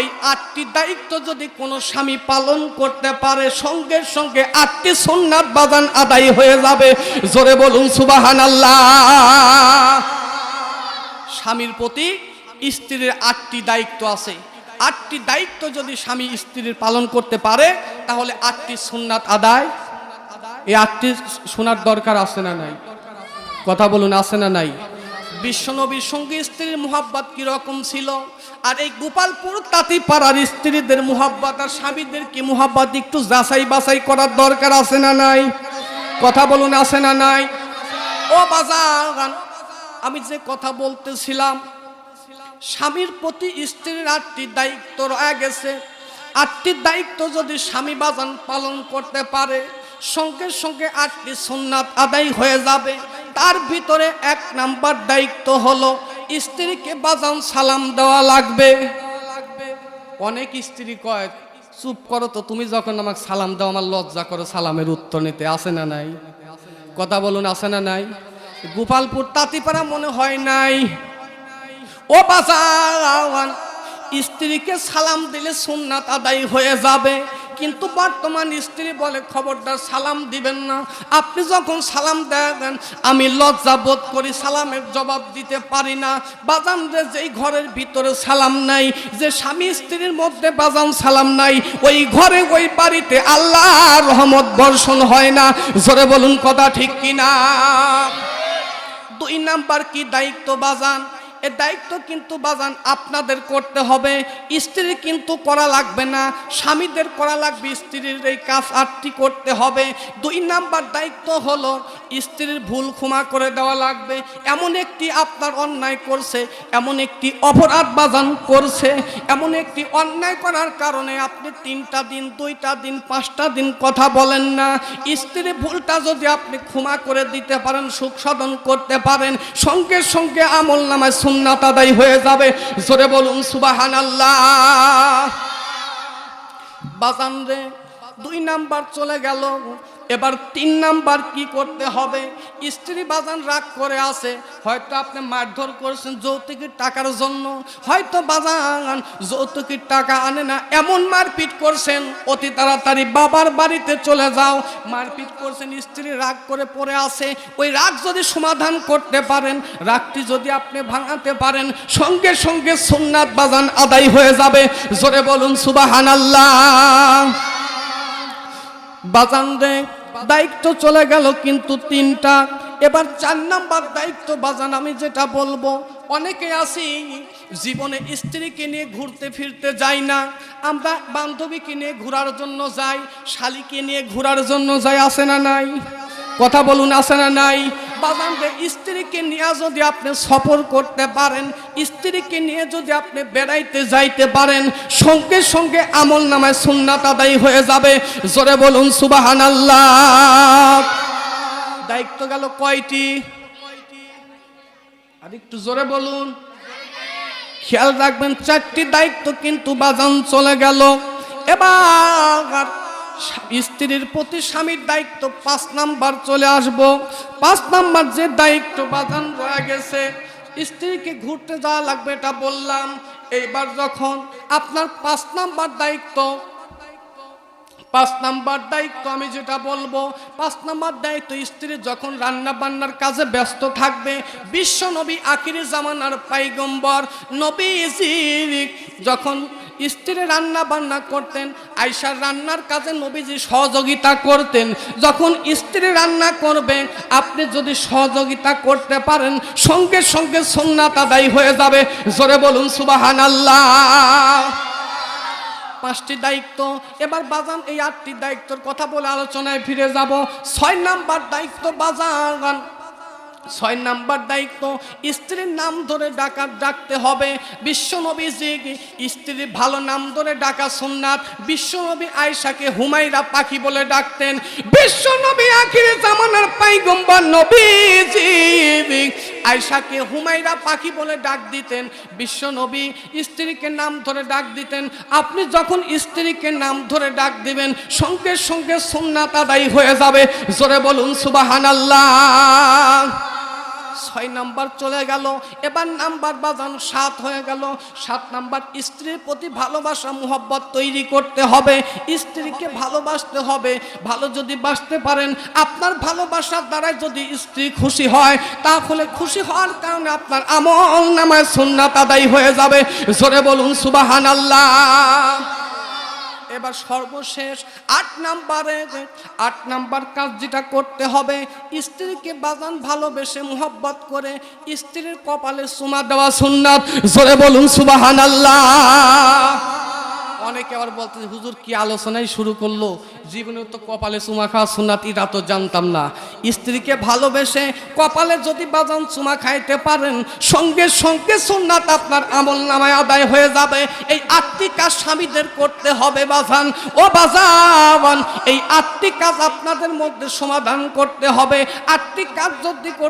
এই আটটি দায়িত্ব যদি কোনো স্বামী পালন করতে পারে, সঙ্গে সঙ্গে আটটি সন্ন্যাত বাজান আদায় হয়ে যাবে। জোরে বলুন সুবাহান আল্লাহ স্বামীর প্রতি স্ত্রীর আটটি দায়িত্ব আছে। আটটি দায়িত্ব যদি স্বামী স্ত্রীর পালন করতে পারে, তাহলে আটটি সুন্নাত আদায়, এই আটটি শোনার দরকার আছে না নাই? কথা বলুন, আছে না নাই? বিশ্বনবীর সঙ্গে স্ত্রীর মোহাব্বত কীরকম ছিল? আর এই গোপালপুর তাঁতিপাড়ার স্ত্রীদের মোহাব্বত আর স্বামীদের কি মোহাব্বত? একটু যাচাই বাছাই করার দরকার আছে না নাই? কথা বলুন, আছে না নাই? ও বাজান, আমি যে কথা বলতেছিলাম, স্বামীর প্রতি স্ত্রীর আটটি দায়িত্ব রয়ে গেছে। আটটি দায়িত্ব যদি স্বামী বাজান পালন করতে পারে, সঙ্গে সঙ্গে আটটি সুন্নাত আদায় হয়ে যাবে। তার ভিতরে এক নাম্বার দায়িত্ব হলো স্ত্রীকে বাজান সালাম দেওয়া লাগবে। অনেক স্ত্রী কয়, চুপ করো তো, তুমি যখন আমাকে সালাম দাও, আমার লজ্জা করো সালামের উত্তর নিতে। আসে না নাই? কথা বলুন আসে না নাই? গোপালপুর তাঁতিপাড়া মনে হয় নাই। ও বাজান স্ত্রীকে সালাম দিলে সুন্নাত আদায় হয়ে যাবে। কিন্তু বর্তমান স্ত্রী বলে খবরদার সালাম দিবেন না। আপনি যখন সালাম দেন, আমি লজ্জা বোধ করি সালামের জবাব দিতে পারি না। বাজান যে যেই ঘরের ভিতরে সালাম নাই, যে স্বামী স্ত্রীর মধ্যে বাজান সালাম নাই, ওই ঘরে, ওই বাড়িতে আল্লাহ রহমত বর্ষণ হয় না। জোরে বলুন, কথা ঠিক কিনা? দুই নাম্বার কি দায়িত্ব বাজান? এ দায়িত্ব কিন্তু বাজান আপনাদের করতে হবে। স্ত্রীর কিন্তু করা লাগবে না, স্বামীদের করা লাগবে, স্ত্রীর এই কাজ আটটি করতে হবে। দুই নাম্বার দায়িত্ব হলো স্ত্রীর ভুল ক্ষমা করে দেওয়া লাগবে। এমন একটি আপনার অন্যায় করছে, এমন একটি অপরাধ বাজান করছে, এমন একটি অন্যায় করার কারণে আপনি তিনটা দিন, দুইটা দিন, পাঁচটা দিন কথা বলেন না। স্ত্রীর ভুলটা যদি আপনি ক্ষমা করে দিতে পারেন, সুখ সাধন করতে পারেন, সঙ্গে সঙ্গে আমল নামায় সুন্নাত আদায় হয়ে যাবে। জোরে বলুন সুবাহান আল্লাহ বাজান রে দুই নাম্বার চলে গেল। এবার তিন নাম্বার কি করতে হবে? স্ত্রী বাজান রাগ করে আছে, হয়তো আপনি মারধর করেছেন যৌতুকের টাকার জন্য, হয়তো বাজান যৌতুকের টাকা আনে না, এমন মারপিট করছেন, অতি তাড়াতাড়ি বাবার বাড়িতে চলে যাও। মারপিট করছেন, স্ত্রী রাগ করে পড়ে আছে, ওই রাগ যদি সমাধান করতে পারেন, রাগটি যদি আপনি ভাঙাতে পারেন, সঙ্গে সঙ্গে সোমনাথ বাজান আদায় হয়ে যাবে। জোরে বলুন সুবাহান আল্লাহ বাজান রে দায়িত্ব চলে গেল কিন্তু তিনটা। এবার চার নাম্বার দায়িত্ব বাজান, আমি যেটা বলব, অনেকে আসি জীবনে স্ত্রীকে নিয়ে ঘুরতে ফিরতে যাই না। আমরা বান্ধবীকে নিয়ে ঘোরার জন্য যাই, শালিকে নিয়ে ঘোরার জন্য যাই আসে না নাই? কথা বলুন আসে না নাই? বাজানদের স্ত্রীকে নিয়ে যদি আপনি সফর করতে পারেন, স্ত্রীকে নিয়ে যদি আপনি বেড়াইতে যাইতে পারেন, সঙ্গে সঙ্গে আমল নামায় সুন্নাত আদায় হয়ে যাবে। জোরে বলুন সুবাহান আল্লাহ দায়িত্ব গেল কয়টি? আর একটু জোরে বলুন। খেয়াল রাখবেন, চারটি দায়িত্ব কিন্তু বাজান চলে গেল। এবার স্ত্রীর প্রতি স্বামীর দায়িত্ব পাঁচ নাম্বার চলে আসব। পাঁচ নাম্বার যে দায়িত্ব বাধান রয়ে গেছে, স্ত্রীকে ঘুরতে যাওয়া লাগবে এটা বললাম। এইবার যখন আপনার পাঁচ নাম্বার দায়িত্ব, পাঁচ নাম্বার দায়িত্ব আমি যেটা বলব, পাঁচ নাম্বার দায়িত্ব স্ত্রী যখন রান্না বান্নার কাজে ব্যস্ত থাকবে, বিশ্ব নবী আখিরি জামানার পাইগম্বর নবীজির যখন স্ত্রী রান্না বান্না করতেন আয়সার রান্নার কাজে নবীজি সহযোগিতা করতেন। যখন স্ত্রী রান্না করবে, আপনি যদি সহযোগিতা করতে পারেন, সঙ্গে সঙ্গে সোননাথ আদায় হয়ে যাবে। জোরে বলুন সুবাহান আল্লাহ পাঁচটি দায়িত্ব। এবার বাজান, এই আটটি দায়িত্বর কথা বলে আলোচনায় ফিরে যাব। ছয় নাম্বার দায়িত্ব বাজান। ছয় নাম্বার দায়িত্ব, স্ত্রীর নাম ধরে ডাকা ডাকতে হবে। বিশ্বনবীজি স্ত্রীর ভালো নাম ধরে ডাকা সুন্নাত। বিশ্বনবী আয়সাকে হুমাইরা পাখি বলে ডাকতেন। বিশ্বনবী আখিরে জামানার পাইগম্বর নবীজি আয়সাকে হুমাইরা পাখি বলে ডাক দিতেন। বিশ্বনবী স্ত্রীকে নাম ধরে ডাক দিতেন। আপনি যখন স্ত্রীকে নাম ধরে ডাক দিবেন, সঙ্গে সঙ্গে সুন্নাত আদায়ী হয়ে যাবে। জোরে বলুন সুবাহান আল্লাহ ছয় নাম্বার চলে গেল। এবার নাম্বার বাজান সাত হয়ে গেল। সাত নাম্বার, স্ত্রীর প্রতি ভালোবাসা, মুহব্বত তৈরি করতে হবে। স্ত্রীকে ভালোবাসতে হবে। ভালো যদি বাসতে পারেন, আপনার ভালোবাসার দ্বারাই যদি স্ত্রী খুশি হয়, তাহলে খুশি হওয়ার কারণে আপনার আমল নামায় সুন্নাত আদায় হয়ে যাবে। জোরে বলুন সুবাহান আল্লাহ এবার সর্বশেষ আট নাম্বারে, আট নাম্বার কাজ যেটা করতে হবে, স্ত্রীকে বাজান ভালোবেসে মোহব্বত করে স্ত্রীর কপালে সুমা দেওয়া সুন্নাত। জোরে বলুন সুবাহান আল্লাহ অনেকে আবার বলতে হুজুর, কি আলোচনাই শুরু করল? জীবনে তো কপালে চুমা খাওয়া সুনাত এটা তো জানতাম না। স্ত্রীকে ভালোবেসে কপালে যদি বাজান চুমা খাইতে পারেন, সঙ্গে সঙ্গে সুন্নাত আপনার আমল নামায় আদায় হয়ে যাবে। এই কাজ স্বামীদের করতে হবে বাজান। ও বাজান, এই আটটি কাজ আপনাদের মধ্যে সমাধান করতে হবে। আটটি কাজ যদি করতে